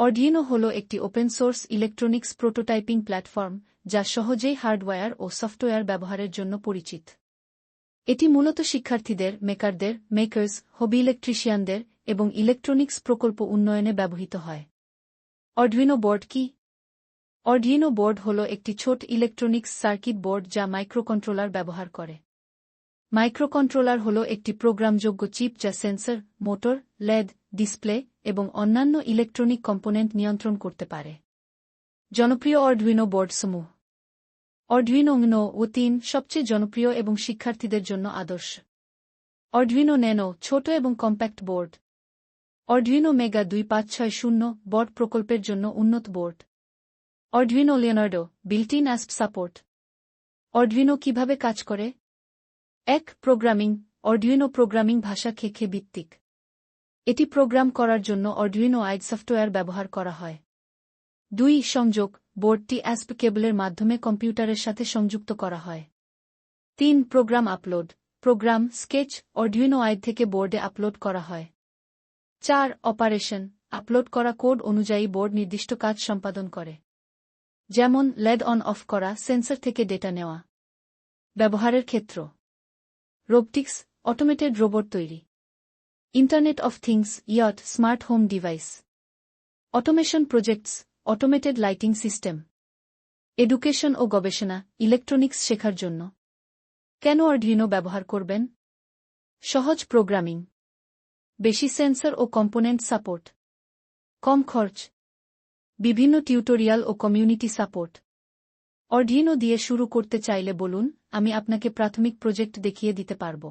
Arduino হল একটি open source electronics prototyping platform যা সহজেই হার্ডওয়্যার ও সফটওয়্যার ব্যবহারের জন্য পরিচিত। এটি মূলত শিক্ষার্থীদের মেকারদের মেকার্স হবি ইলেকট্রিশিয়ানদের এবং ইলেকট্রনিক্স প্রকল্প উন্নয়নে ব্যবহৃত হয়। অর্ডুইনো বোর্ড কি? অর্ডিনো বোর্ড হল একটি ছোট ইলেকট্রনিক্স সার্কিট বোর্ড যা মাইক্রোকন্ট্রোলার ব্যবহার করে। মাইক্রোকন্ট্রোলার হল একটি প্রোগ্রামযোগ্য চিপ যা সেন্সর, মোটর লেদ ডিসপ্লে এবং অন্যান্য ইলেকট্রনিক কম্পোনেন্ট নিয়ন্ত্রণ করতে পারে। জনপ্রিয় অর্ডুইনো বোর্ডসমূহ। অর্ডুইনো নো ও তিন সবচেয়ে জনপ্রিয় এবং শিক্ষার্থীদের জন্য আদর্শ। অর্ডুইনো ন্যানো ছোট এবং কম্প্যাক্ট বোর্ড। অর্ডুইনো মেগা দুই পাঁচ ছয় শূন্য বট প্রকল্পের জন্য উন্নত board. Arduino Leonardo, built in অ্যাস্প support. Arduino কীভাবে কাজ করে? এক প্রোগ্রামিং অর্ডুইনো প্রোগ্রামিং ভাষা খেখে ভিত্তিক। এটি প্রোগ্রাম করার জন্য অর্ডুইনো আইড সফটওয়্যার ব্যবহার করা হয়। দুই সংযোগ, বোর্ডটি অ্যাসপ কেবলের মাধ্যমে কম্পিউটারের সাথে সংযুক্ত করা হয়। তিন program upload, program sketch Arduino IDE থেকে বোর্ডে আপলোড করা হয়। চার অপারেশন, আপলোড করা কোড অনুযায়ী বোর্ড নির্দিষ্ট কাজ সম্পাদন করে। যেমন লেড অন অফ করা, সেন্সর থেকে ডেটা নেওয়া। ব্যবহারের ক্ষেত্র। রোবটিক্স অটোমেটেড রোবট তৈরি। Internet of things IoT smart home device automation projects automated lighting system education ও গবেষণা ইলেকট্রনিক্স শেখার জন্য। কেন অর্ডিনো ব্যবহার করবেন? সহজ প্রোগ্রামিং বেশি সেন্সর ও কম্পোনেন্ট সাপোর্ট কম খরচ। বিভিন্ন টিউটোরিয়াল ও কমিউনিটি সাপোর্ট অর্ডিনো দিয়ে শুরু করতে চাইলে বলুন আমি আপনাকে প্রাথমিক প্রজেক্ট দেখিয়ে দিতে পারব।